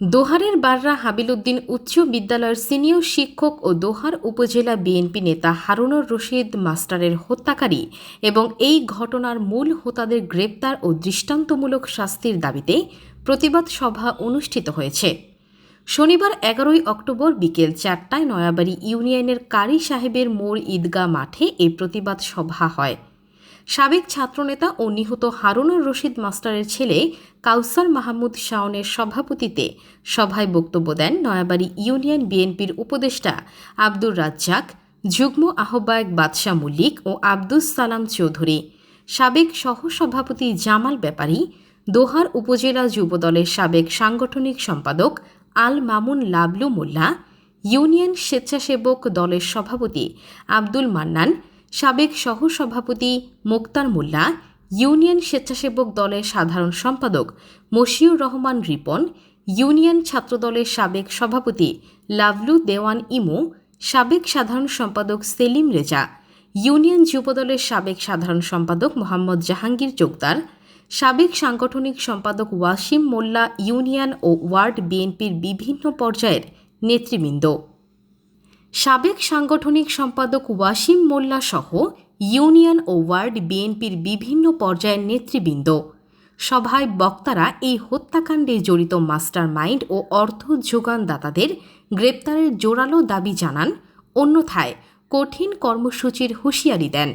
দোহারের বাররা হাবিলুদ্দিন উচ্চ বিদ্যালয়ের সিনিয়র শিক্ষক ও দোহার উপজেলা বিএনপি নেতা হারুনুর রশিদ মাস্টারের হত্যাকারী এবং এই ঘটনার মূল হোতাদের গ্রেপ্তার ও দৃষ্টান্তমূলক শাস্তির দাবিতে প্রতিবাদ সভা অনুষ্ঠিত হয়েছে। শনিবার এগারোই অক্টোবর বিকেল চারটায় নয়াবাড়ি ইউনিয়নের কারি সাহেবের মোড় ঈদগাহ মাঠে এই প্রতিবাদ সভা হয়। সাবেক ছাত্রনেতা ও নিহত হারুনুর রশিদ মাস্টারের ছেলে কাউসার মাহমুদ শাওনের সভাপতিতে সভায় বক্তব্য দেন নয়াবাড়ি ইউনিয়ন বিএনপির উপদেষ্টা আব্দুর রাজ্জাক, যুগ্ম আহ্বায়ক বাদশাহ মল্লিক ও আব্দুস সালাম চৌধুরী। সাবেক সহসভাপতি জামাল ব্যাপারী, দোহার উপজেলা যুবদলের সাবেক সাংগঠনিক সম্পাদক আল মামুন লাবলু মোল্লা, ইউনিয়ন স্বেচ্ছাসেবক দলের সভাপতি আব্দুল মান্নান সাবেক সহসভাপতি মোক্তার মোল্লা, ইউনিয়ন স্বেচ্ছাসেবক দলের সাধারণ সম্পাদক মশিউর রহমান রিপন, ইউনিয়ন ছাত্রদলের সাবেক সভাপতি লাভলু দেওয়ান ইমু, সাবেক সাধারণ সম্পাদক সেলিম রেজা, ইউনিয়ন যুবদলের সাবেক সাধারণ সম্পাদক মোহাম্মদ জাহাঙ্গীর চোকদার, সাবেক সাংগঠনিক সম্পাদক ওয়াসিম মোল্লা ইউনিয়ন ও ওয়ার্ড বিএনপির বিভিন্ন পর্যায়ের নেতৃবৃন্দ। সাবেক সাংগঠনিক সম্পাদক ওয়াসিম মোল্লা সহ ইউনিয়ন ও ওয়ার্ড বিএনপির বিভিন্ন পর্যায়ের নেতৃবৃন্দ। সভায় বক্তারা এই হত্যাকাণ্ডে জড়িত মাস্টার মাইন্ড ও অর্থ যোগানদাতাদের গ্রেপ্তারের জোরালো দাবি জানান, অন্যথায় কঠিন কর্মসূচির হুঁশিয়ারি দেন।